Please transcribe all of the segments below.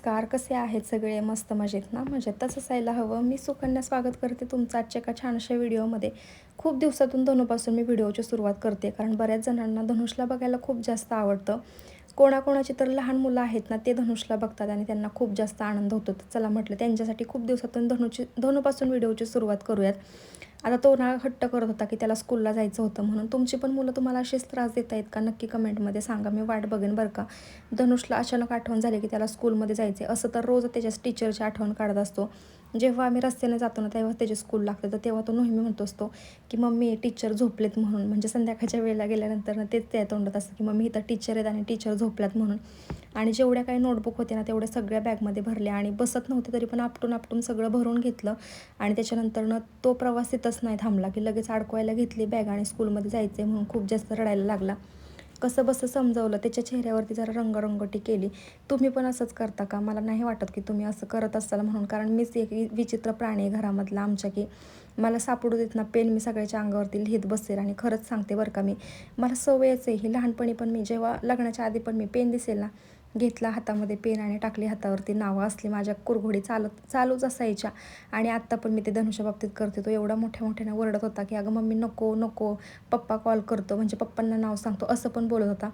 नमस्कार कसे आहेत सगळे? मस्त मजेत ना? मजेतच असायला हवं. मी सुकन्या स्वागत करते तुमचं आजच्या एका छानशा व्हिडिओमध्ये. खूप दिवसातून धनुपासून मी व्हिडिओची सुरुवात करते कारण बऱ्याच जणांना धनुषला बघायला खूप जास्त आवडतं. कोणाकोणाची तर लहान मुलं आहेत ना ते धनुषला बघतात आणि त्यांना खूप जास्त आनंद होतो. तर चला म्हटलं त्यांच्यासाठी खूप दिवसातून धनुची धनुपासून व्हिडिओची सुरुवात करूयात. आता तो ना हट्ट करत होता की त्याला स्कूलला जायचं होतं म्हणून. तुमची पण मुलं तुम्हाला असेच त्रास देत आहेत का? नक्की कमेंटमध्ये सांगा. मी वाट बघेन बरं का. धनुषला अचानक आठवण झाली की त्याला स्कूलमध्ये जायचे असं तर रोज त्याच्या टीचरची आठवण काढत असतो. जेव्हा आम्ही रस्त्याने जातो ना तेव्हा त्याचे स्कूल लागतं तर तेव्हा तो नेहमी म्हणतो असतो की मम्मी टीचर झोपलेत म्हणून. म्हणजे संध्याकाळच्या वेळेला गेल्यानंतर ना तेच त्या तोंडात असतं की मम्मी इथं टीचर आहेत आणि टीचर झोपल्यात म्हणून. आणि जेवढ्या काही नोटबुक होते ना तेवढ्या सगळ्या बॅगमध्ये भरल्या आणि बसत नव्हते तरी पण आपटून आपटून सगळं भरून घेतलं. आणि त्याच्यानंतरनं तो प्रवास तिथंच नाही थांबला की लगेच अडकवायला घेतली बॅग आणि स्कूलमध्ये जायचे म्हणून खूप जास्त रडायला लागला. कसं बसं समजवलं त्याच्या चेहऱ्यावरती जरा रंगरंगोटी केली. तुम्ही पण असंच करता का? मला नाही वाटत की तुम्ही असं करत असाल म्हणून. कारण मीच एक विचित्र प्राणी आहे घरामधला आमच्या की. मला सापडू देत ना पेन मी सगळ्याच्या अंगावरती लिहित बसेल आणि खरंच सांगते बरं का मी. मला सवयच आहे. ही लहानपणी पण मी जेव्हा लग्नाच्या आधी पण मी पेन दिसेल ना घेतला हातामध्ये पेन आणि टाकली हातावरती नावं असली माझ्या कुरघोडी चालत चालूच असायच्या. आणि आत्ता पण मी ते धनुष्या बाबतीत करते. तो एवढा मोठ्या मोठ्याने ओरडत होता की अगं मम्मी नको नको पप्पा कॉल करतो. म्हणजे पप्पांना नाव सांगतो असं पण बोलत होता.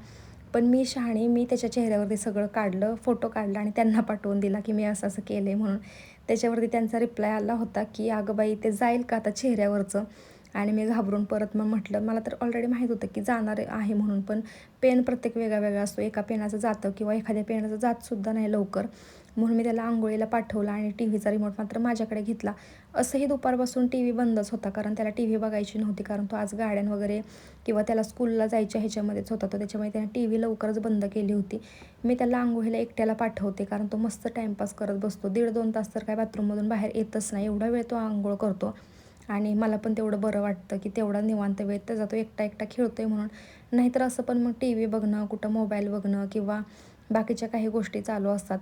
पण मी शहाणी मी त्याच्या चेहऱ्यावरती सगळं काढलं फोटो काढला आणि त्यांना पाठवून दिला की मी असं असं केलं आहे म्हणून. त्याच्यावरती त्यांचा रिप्लाय आला होता की अगं बाई ते जाईल का आता चेहऱ्यावरचं? आणि मी घाबरून परत मग म्हटलं मला तर ऑलरेडी माहीत होतं की जाणार आहे म्हणून पण पेन प्रत्येक वेगळा वेगळा असतो. एका पेनाचं जातं किंवा एखाद्या पेनाचं जातसुद्धा नाही लवकर. म्हणून मी त्याला आंघोळीला पाठवला आणि टी व्हीचा रिमोट मात्र माझ्याकडे घेतला. असंही दुपारपासून टी व्ही बंदच होता कारण त्याला टी व्ही बघायची नव्हती कारण तो आज गाड्यां वगैरे किंवा त्याला स्कूलला जायच्या ह्याच्यामध्येच होता. तो त्याच्यामुळे त्याने टी व्ही लवकरच बंद केली होती. मी त्याला आंघोळीला एकट्याला पाठवते कारण तो मस्त टाईमपास करत बसतो. दीड दोन तास तर काय बाथरूममधून बाहेर येतच नाही. एवढा वेळ तो आंघोळ करतो. आणि मला पण तेवढं बरं वाटतं की तेवढा निवांत वेळ त्याचा तो एकटा एकटा खेळतो आहे म्हणून. नाहीतर असं पण मग टी व्ही बघणं कुठं मोबाईल बघणं किंवा बाकीच्या काही गोष्टी चालू असतात.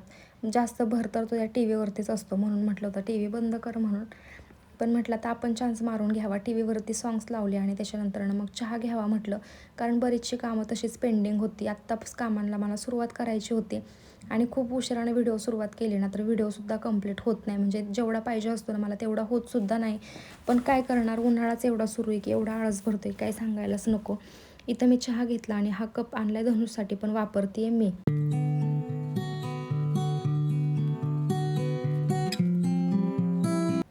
जास्त भर तर तो या टी व्हीवरतीच असतो म्हणून म्हटलं होतं. टी व्ही बंद कर म्हणून. पण म्हटलं आता आपण चान्स मारून घ्यावा. टी व्हीवरती सॉंग्स लावले आणि त्याच्यानंतरनं मग चहा घ्यावा म्हटलं. कारण बरीचशी कामं तशीच पेंडिंग होती. आत्ताच कामांना मला सुरुवात करायची होती. आणि खूप उशिराने व्हिडिओ सुरुवात केली. ना तर व्हिडिओसुद्धा कंप्लीट होत नाही. म्हणजे जेवढा पाहिजे असतो ना मला तेवढा होतसुद्धा नाही. पण काय करणार? उन्हाळाच एवढा सुरू आहे की एवढा आळस भरतो आहे काय सांगायलाच नको. इथं मी चहा घेतला आणि हा कप आणला आहे धनुषसाठी पण वापरते आहे मी.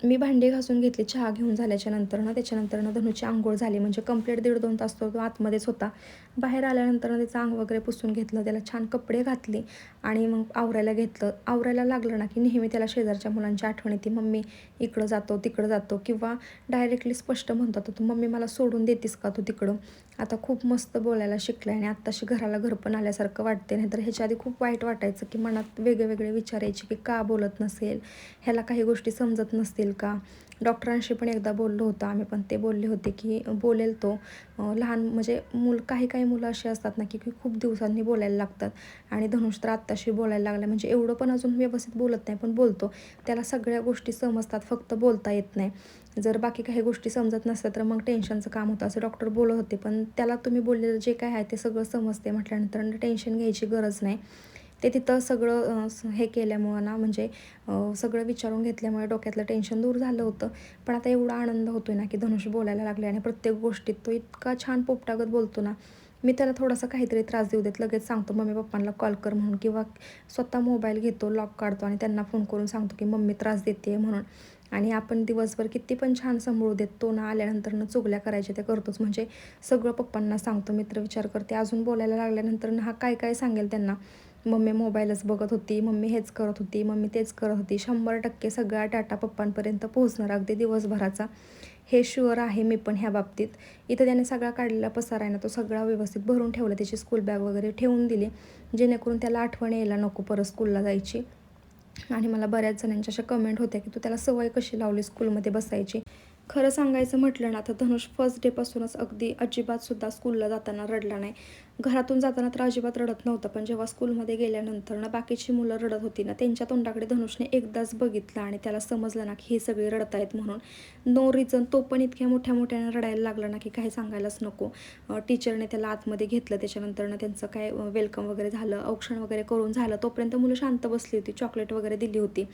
मी भांडी घासून घेतली चहा घेऊन झाल्याच्यानंतर ना त्याच्यानंतर ना धनुची आंघोळ झाली. म्हणजे कंप्लीट दीड दोन तास तो आतमध्येच होता. बाहेर आल्यानंतर ना त्याचं अंग वगैरे पुसून घेतलं त्याला छान कपडे घातले आणि मग आवरायला घेतलं. आवरायला लागलं ना की नेहमी त्याला शेजारच्या मुलांची आठवण येते मम्मी इकडं जातो तिकडं जातो. किंवा डायरेक्टली स्पष्ट म्हणतो तू मम्मी मला सोडून देतीस का तू तिकडं? आता खूप मस्त बोलायला शिकलं आणि आत्ताशी घराला घर पण आल्यासारखं वाटते नाहीतर ह्याच्या आधी खूप वाईट वाटायचं की मनात वेगळे वेगळे विचारायचे की का बोलत नसेल? ह्याला काही गोष्टी समजत नसतील का? डॉक्टरांशी पण एकदा बोललो होतं आम्ही पण ते बोलले होते की बोलेल तो. लहान म्हणजे मूल काही काही मुलं अशी असतात ना की खूप दिवसांनी बोलायला लागतात. आणि धनुष तर आत्ताशी बोलायला लागला. म्हणजे एवढं पण अजून व्यवस्थित बोलत नाही पण बोलतो. त्याला सगळ्या गोष्टी समजतात फक्त बोलता येत नाही. जर बाकी काही गोष्टी समजत नसतात तर मग टेन्शनचं काम होतं. असं डॉक्टर बोलत होते पण त्याला तुम्ही बोललेलं जे काय आहे ते सगळं समजते म्हटल्यानंतर टेन्शन घ्यायची गरज नाही. ते तिथं सगळं हे केल्यामुळं ना म्हणजे सगळं विचारून घेतल्यामुळे डोक्यातलं टेन्शन दूर झालं होतं. पण आता एवढा आनंद होतो आहे ना की धनुष बोलायला लागले आणि प्रत्येक गोष्टीत तो इतका छान पोपटागत बोलतो ना. मी त्याला थोडासा काहीतरी त्रास देऊ देत लगेच सांगतो मम्मी पप्पांना कॉल कर म्हणून किंवा स्वतः मोबाईल घेतो लॉक काढतो आणि त्यांना फोन करून सांगतो की मम्मी त्रास देते म्हणून. आणि आपण दिवसभर किती पण छान सांभाळू देत तो ना आल्यानंतर चुगल्या करायच्या त्या करतोच. म्हणजे सगळं पप्पांना सांगतो मित्र विचार करते. अजून बोलायला लागल्यानंतर हा काय काय सांगेल त्यांना? मम्मी मोबाईलच बघत होती मम्मी हेच करत होती मम्मी तेच करत होती. शंभर टक्के सगळ्या टाटा पप्पांपर्यंत पोहोचणार अगदी दिवसभराचा. हे शुअर आहे मी पण ह्या बाबतीत. इथं त्याने सगळा काढलेला पसार आहे ना तो सगळा व्यवस्थित भरून ठेवला. त्याची स्कूल बॅग वगैरे ठेवून दिली. जेणेकरून त्याला आठवण यायला नको परत स्कूलला जायची. आणि मला बऱ्याच जणांच्या अशा कमेंट होत्या की तू त्याला सवय कशी लावली स्कूलमध्ये बसायची? खरं सांगायचं म्हटलं ना तर धनुष फर्स्ट डेपासूनच अगदी अजिबातसुद्धा स्कूलला जाताना रडला नाही. घरातून जाताना तर अजिबात रडत नव्हतं पण जेव्हा स्कूलमध्ये गेल्यानंतर ना बाकीची मुलं रडत होती ना त्यांच्या तोंडाकडे धनुषने एकदाच बघितलं आणि त्याला समजलं ना की हे सगळे रडत आहेत म्हणून. नो रिझन तो पण इतक्या मोठ्या मोठ्यानं रडायला लागला ना की काही सांगायलाच नको. टीचरने त्याला आतमध्ये घेतलं त्याच्यानंतर ना त्यांचं काय वेलकम वगैरे झालं औक्षण वगैरे करून झालं तोपर्यंत मुलं शांत बसली होती चॉकलेट वगैरे दिली होती.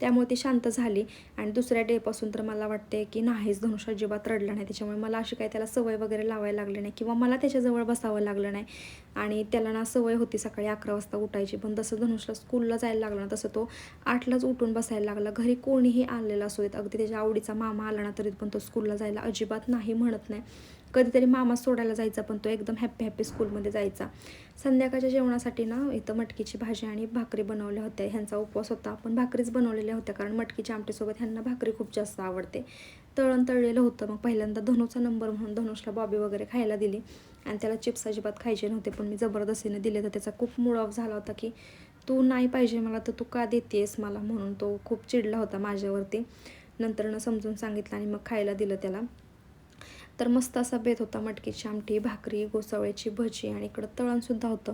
त्यामुळे ती शांत झाली. आणि दुसऱ्या डेपासून तर मला वाटते की नाहीच धनुष अजिबात रडला नाही. त्याच्यामुळे मला अशी काही त्याला सवय वगैरे लावायला लागली नाही किंवा मला त्याच्याजवळ बसावं लागलं नाही. आणि त्याला ना सवय होती सकाळी अकरा वाजता उठायची. पण तसं धनुषला स्कूलला जायला लागलं ना तसं तो आठलाच उठून बसायला लागला. घरी कोणीही आलेला असू देत अगदी त्याच्या आवडीचा मामा आला ना तरी पण तो स्कूलला जायला अजिबात नाही म्हणत नाही. कधीतरी मामा सोडायला जायचा पण तो एकदम हॅप्पी हॅप्पी स्कूलमध्ये जायचा. संध्याकाळच्या जेवणासाठी ना इथं मटकीची भाजी आणि भाकरी बनवल्या होत्या. ह्यांचा उपवास होता. पण भाकरीच बनवलेल्या होत्या कारण मटकीच्या आमटीसोबत ह्यांना भाकरी खूप जास्त आवडते. तळण तळलेलं होतं. मग पहिल्यांदा धनुचा नंबर म्हणून धनुषला बॉबी वगैरे खायला दिली. आणि त्याला चिप्स अजिबात खायचे नव्हते पण मी जबरदस्तीने दिले. तर त्याचा खूप मूड ऑफ झाला होता की तू नाही पाहिजे मला तर तू का देतेस मला? म्हणून तो खूप चिडला होता माझ्यावरती. नंतरनं समजून सांगितलं आणि मग खायला दिलं त्याला. तर मस्त असा बेत होता मटकीची आमटी भाकरी गोसावळ्याची भजी आणि इकडं तळणसुद्धा होतं.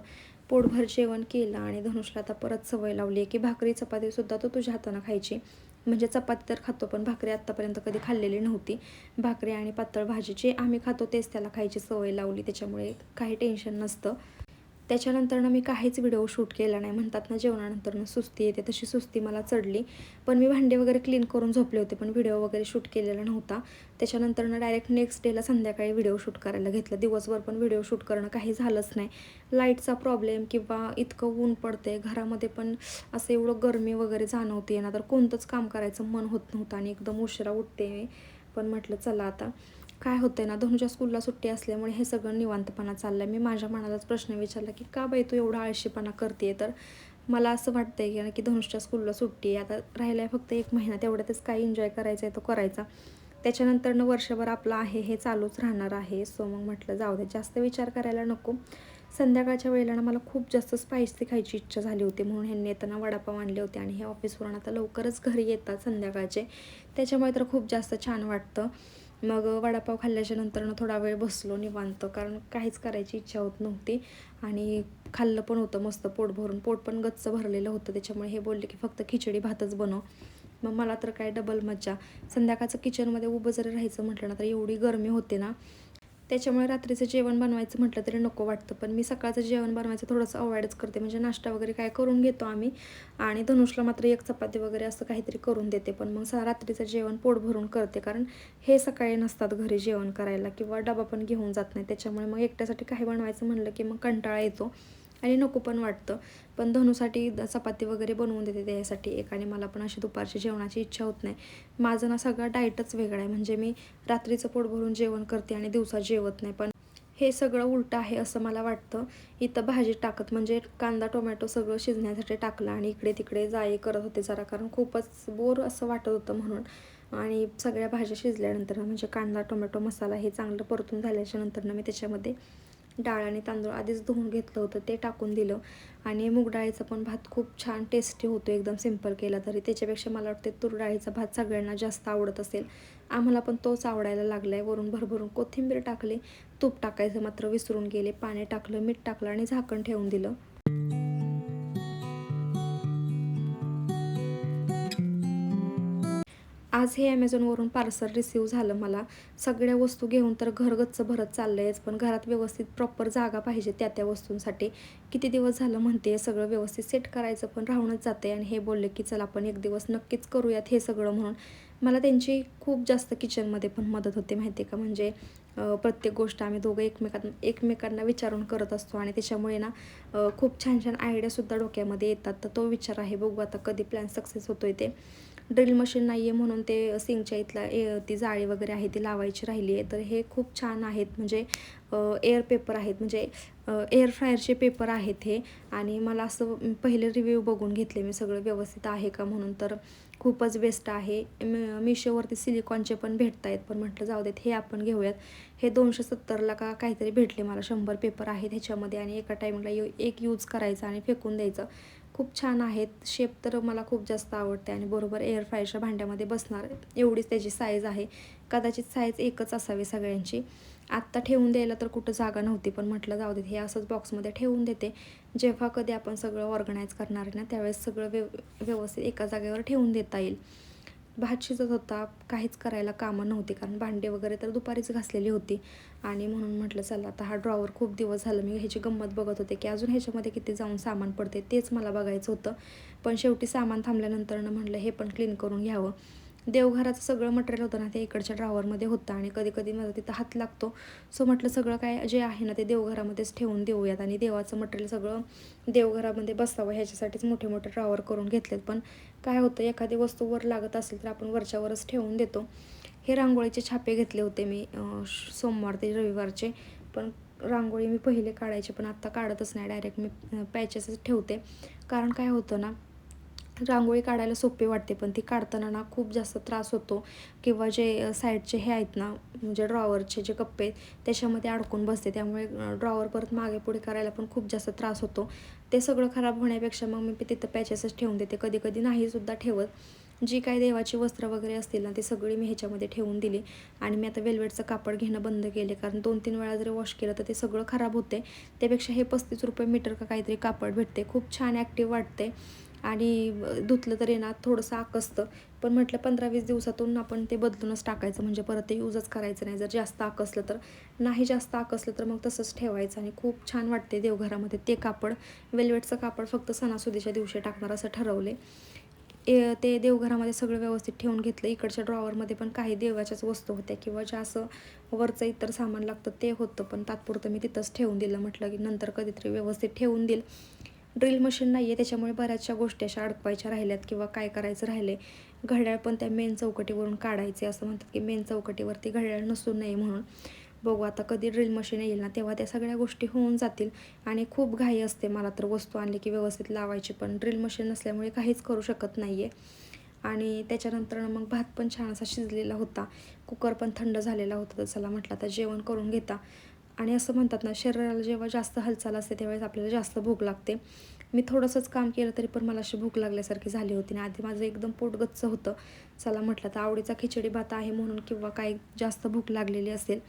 पोटभर जेवण केलं आणि धनुषला आता परत सवय लावली आहे की भाकरी चपातीसुद्धा तो तुझ्या हातानं खायची. म्हणजे चपाती तर खातो पण भाकरी आत्तापर्यंत कधी खाल्लेली नव्हती. भाकरी आणि पातळ भाजी जे आम्ही खातो तेच त्याला खायची सवय लावली. त्याच्यामुळे काही टेन्शन नसतं. त्याच्यानंतरनं मी काहीच व्हिडिओ शूट केला नाही. म्हणतात ना जेवणानंतरनं सुस्ती येते तशी सुस्ती मला चढली. पण मी भांडे वगैरे क्लीन करून झोपले होते पण व्हिडिओ वगैरे शूट केलेला नव्हता. त्याच्यानंतरनं डायरेक्ट नेक्स्ट डेला संध्याकाळी व्हिडिओ शूट करायला घेतलं. दिवसभर पण व्हिडिओ शूट करणं काही झालंच नाही. लाईटचा प्रॉब्लेम किंवा इतकं ऊन पडते घरामध्ये पण असं एवढं गरमी वगैरे जाणवते ना तर कोणतंच काम करायचं मन होत नव्हतं आणि एकदम उशिरा उठते पण म्हटलं चला आता. काय होतंय ना धनुच्या स्कूलला सुट्टी असल्यामुळे हे सगळं निवांतपणा चाललं आहे मी माझ्या मनालाच प्रश्न विचारला की का बाई तू एवढा आळशीपणा करते तर मला असं वाटतंय की की धनुषच्या स्कूलला सुट्टी आहे. आता राहिला आहे फक्त एक महिना तेवढ्यातच काय एन्जॉय करायचा आहे तो करायचा. त्याच्यानंतरनं वर्षभर आपलं आहे हे चालूच राहणार आहे. सो मग म्हटलं जाऊ दे जास्त विचार करायला नको. संध्याकाळच्या वेळेला ना मला खूप जास्त स्पायसी खायची इच्छा झाली होती म्हणून ह्यांनी येताना वडापाव आणले होते आणि हे ऑफिसवरून आता लवकरच घरी येतात संध्याकाळचे. त्याच्यामुळे तर खूप जास्त छान वाटतं. मग वडापाव खाल्ल्याच्या नंतरनं थोडा वेळ बसलो निवांत कारण काहीच करायची इच्छा होत नव्हती. आणि खाल्लं पण होतं मस्त पोट भरून. पोट पण गच्च भरलेलं होतं त्याच्यामुळे हे बोलले की फक्त खिचडी भातच बनव. मग मला तर काय डबल मज्जा. संध्याकाळचं किचनमध्ये उभं जरी राहायचं म्हटलं ना तर एवढी गरमी होते ना त्याच्यामुळे रात्रीचं जेवण बनवायचं म्हटलं तरी नको वाटतं. पण मी सकाळचं जेवण बनवायचं थोडंसं अवॉइडच करते. म्हणजे नाश्ता वगैरे काय करून घेतो आम्ही. आणि धनुषला मात्र एक चपाती वगैरे असं काहीतरी करून देते. पण मग रात्रीचं जेवण पोट भरून करते. कारण हे सकाळी नसतात घरी जेवण करायला किंवा डबा पण घेऊन जात नाही. त्याच्यामुळे मग एकट्यासाठी काही बनवायचं म्हणलं की मग कंटाळा येतो. आणि नको पण वाटतं. पण धनुसाठी चपाती वगैरे बनवून देते त्यासाठी एक आणि मला पण अशी दुपारची जेवणाची इच्छा होत नाही. माझं ना सगळं डाएटच वेगळं आहे. म्हणजे मी रात्रीचं पोट भरून जेवण करते आणि दिवसा जेवत नाही. पण हे सगळं उलटं आहे असं मला वाटतं. इथं भाजी टाकत म्हणजे कांदा टोमॅटो सगळं शिजण्यासाठी टाकलं आणि इकडे तिकडे जाई करत होते जरा. कारण खूपच बोर असं वाटत होतं म्हणून. आणि सगळ्या भाज्या शिजल्यानंतर म्हणजे कांदा टोमॅटो मसाला हे चांगलं परतून झाल्याच्यानंतर मी त्याच्यामध्ये डाळ आणि तांदूळ आधीच धुवून घेतलं होतं ते टाकून दिलं. आणि मूग डाळीचा पण भात खूप छान टेस्टी होतो एकदम सिंपल केला तरी. त्याच्यापेक्षा मला वाटते तूर डाळीचा भात सगळ्यांना जास्त आवडत असेल. आम्हाला पण तोच आवडायला लागला आहे वरून भरभरून कोथिंबीर टाकली तूप टाकायचं मात्र विसरून गेले पाणी टाकलं मीठ टाकलं आणि झाकण ठेवून दिलं. आज हे ॲमेझॉनवरून पार्सल रिसीव झालं मला. सगळ्या वस्तू घेऊन तर घरगच्च भरत चाललं आहेच पण घरात व्यवस्थित प्रॉपर जागा पाहिजे त्या त्या वस्तूंसाठी. किती दिवस झालं म्हणते सगळं व्यवस्थित सेट करायचं पण राहूनच जाते आणि हे बोलले की चला आपण एक दिवस नक्कीच करूयात हे सगळं म्हणून. मला त्यांची खूप जास्त किचनमध्ये पण मदत होते माहिती का? म्हणजे प्रत्येक गोष्ट आम्ही दोघं एकमेकां एकमेकांना विचारून करत असतो आणि त्याच्यामुळे ना खूप छान छान आयडियासुद्धा डोक्यामध्ये येतात. तर तो विचार आहे बघू आता कधी प्लॅन सक्सेस होतो आहे ते. ड्रिल मशीन नाही आहे म्हणून ते सिंगच्या इथला ए ती जाळी वगैरे आहे ती लावायची राहिली आहे तर हे खूप छान आहेत. म्हणजे एअर पेपर आहेत. म्हणजे एअर फ्रायरचे पेपर आहेत हे. आणि मला असं पहिले रिव्ह्यू बघून घेतले मी. सगळं व्यवस्थित आहे का म्हणून. तर खूपच बेस्ट आहे. मिशोवरती सिलिकॉनचे पण भेटत आहेत पण म्हटलं जाऊ देत हे आपण घेऊयात. हे दोनशे सत्तरला का काहीतरी भेटले मला. शंभर पेपर आहेत ह्याच्यामध्ये. आणि एका टाईमला एक यूज करायचा आणि फेकून द्यायचं. खूप छान आहेत. शेप तर मला खूप जास्त आवडते आणि बरोबर एअर फ्रायच्या भांड्यामध्ये बसणार एवढीच त्याची साईज आहे. कदाचित साईज एकच असावी सगळ्यांची. आत्ता ठेवून द्यायला तर कुठं जागा नव्हती पण म्हटलं जाऊ देत हे असंच बॉक्समध्ये ठेवून देते. जेव्हा कधी आपण सगळं ऑर्गनाईज करणार आहे ना त्यावेळेस सगळं व्यव व्यवस्थित एका जागेवर ठेवून देता येईल. भात शिजत होता काहीच करायला कामं नव्हती कारण भांडे वगैरे तर दुपारीच घासलेली होती. आणि म्हणून म्हटलं चला आता हा ड्रॉवर खूप दिवस झालं मी ह्याची गंमत बघत होते की अजून ह्याच्यामध्ये किती जाऊन सामान पडते तेच मला बघायचं होतं. पण शेवटी सामान थांबल्यानंतरनं म्हटलं हे पण क्लीन करून घ्यावं. देवघराचं सगळं मटेरियल होतं ना ते इकडच्या ड्रॉवरमध्ये होतं आणि कधी कधी माझा तिथं हात लागतो. सो म्हटलं सगळं काय जे आहे ना ते देवघरामध्येच ठेवून देऊयात आणि देवाचं मटेरियल सगळं देवघरामध्ये बसावं ह्याच्यासाठीच मोठे मोठे ड्रॉवर करून घेतलेत. पण काय होतं एखादी वस्तू वर लागत असेल तर आपण वरच्यावरच ठेवून देतो. हे रांगोळीचे छापे घेतले होते मी सोमवार ते रविवारचे. पण रांगोळी मी पहिले काढायचे पण आत्ता काढतच नाही. डायरेक्ट मी पॅचेसच ठेवते. कारण काय होतं ना रांगोळी काढायला सोपी वाटते पण ती काढताना ना खूप जास्त त्रास होतो. किंवा जे साईडचे हे आहेत ना म्हणजे ड्रॉवरचे जे कप्पे त्याच्यामध्ये अडकून बसते. त्यामुळे ड्रॉवर परत मागे पुढे करायला पण खूप जास्त त्रास होतो. ते सगळं खराब होण्यापेक्षा मग मी तिथं पॅचेसच ठेवून देते. कधी कधी नाहीसुद्धा ठेवत. जी काही देवाची वस्त्र वगैरे असतील ना ती सगळी मी ह्याच्यामध्ये ठेवून दिली. आणि मी आता वेल्वेटचं कापड घेणं बंद केले. कारण दोन तीन वेळा जरी वॉश केलं तर ते सगळं खराब होते. त्यापेक्षा हे पस्तीस रुपये मीटर का काहीतरी कापड भेटते. खूप छान ॲक्टिव्ह वाटते. आणि धुतलं तरी ना थोडंसं आकसतं. पण म्हटलं पंधरा वीस दिवसातून आपण ते बदलूनच टाकायचं. म्हणजे परत ते यूजच करायचं नाही. जर जास्त आकसलं तर. नाही जास्त आकसलं तर मग तसंच ठेवायचं. आणि खूप छान वाटते देवघरामध्ये ते कापड. वेल्वेटचं कापड फक्त सणासुदीच्या दिवशी टाकणार असं ठरवले ए ते देवघरामध्ये सगळं व्यवस्थित ठेवून घेतलं. इकडच्या ड्रॉवरमध्ये पण काही देवाच्याच वस्तू होत्या किंवा ज्या असं वरचं इतर सामान लागतं ते होतं. पण तात्पुरतं मी तिथंच ठेवून दिलं. म्हटलं की नंतर कधीतरी व्यवस्थित ठेवून देईल. ड्रिल मशीन नाही आहे त्याच्यामुळे बऱ्याचशा गोष्टी अशा अडकवायच्या राहिल्यात किंवा काय करायचं राहिले. घड्याळ पण त्या मेन चौकटीवरून काढायचे असं म्हणतात की मेन चौकटीवरती घड्याळ नसू नये म्हणून. बघू आता कधी ड्रिल मशीन येईल ना तेव्हा त्या सगळ्या गोष्टी होऊन जातील. आणि खूप घाई असते मला तर वस्तू आणली की व्यवस्थित लावायची पण ड्रिल मशीन नसल्यामुळे काहीच करू शकत नाही आहे आणि त्याच्यानंतर मग भात पण छान असा शिजलेला होता. कुकर पण थंड झालेला होता तर चला म्हटलं आता जेवण करून घेता. आणि असं म्हणतात ना शरीराला जेव्हा जास्त हालचाल असते त्यावेळेस आपल्याला जास्त भूक लागते. मी थोडंसंच काम केलं तरी पण मला अशी भूक लागल्यासारखी झाली होती आणि आधी माझं एकदम पोट गच्च होतं. चला म्हटलं तर आवडीचा खिचडी भात आहे म्हणून किंवा काही जास्त भूक लागलेली असेल.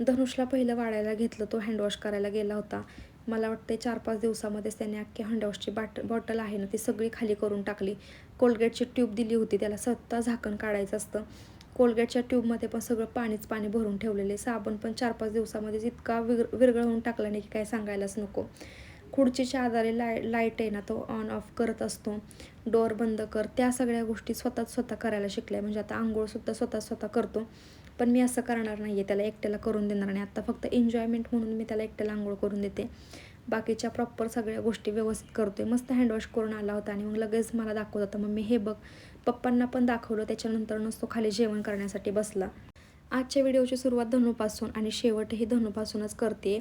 धनुषला पहिलं वाढायला घेतलं तो हँडवॉश करायला गेला होता. मला वाटते चार पाच दिवसामध्येच त्याने अख्खी हँडवॉशची बाट बॉटल आहे ना ती सगळी खाली करून टाकली. कोलगेटची ट्यूब दिली होती त्याला स्वतः झाकण काढायचं असतं. कोलगेटच्या ट्यूबमध्ये पण सगळं पाणीच पाणी भरून ठेवलेले साबण पण चार पाच दिवसामध्येच इतका विर विरघळवून टाकला नाही की काय सांगायलाच नको. खुर्चीच्या आधारे लाय लाइट आहे ना तो ऑन ऑफ करत असतो. डोअर बंद कर. त्या सगळ्या गोष्टी स्वतःच स्वतः करायला शिकल्या. म्हणजे आता आंघोळसुद्धा स्वतः स्वतः करतो. पण मी असं करणार नाही आहे त्याला एकट्याला करून देणार नाही. आत्ता फक्त एन्जॉयमेंट म्हणून मी त्याला एकट्याला आंघोळ करून देते. बाकीच्या प्रॉपर सगळ्या गोष्टी व्यवस्थित करतोय. मस्त हँडवॉश करून आला होता आणि मग लगेच मला दाखवत होता मग मी हे बघ पप्पांना पण दाखवलं त्याच्यानंतर नसतो खाली जेवण करण्यासाठी बसला. आजच्या व्हिडिओची सुरुवात धनुपासून आणि शेवटही धनुपासूनच करते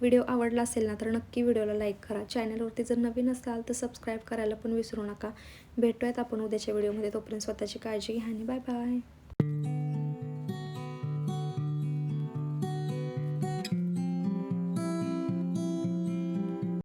व्हिडिओ आवडला असेल ना तर नक्की व्हिडिओला लाईक करा. चॅनलवरती जर नवीन असाल तर सबस्क्राईब करायला पण विसरू नका. भेटूयात आपण उद्याच्या व्हिडिओमध्ये. तोपर्यंत स्वतःची काळजी घ्या आणि बाय बाय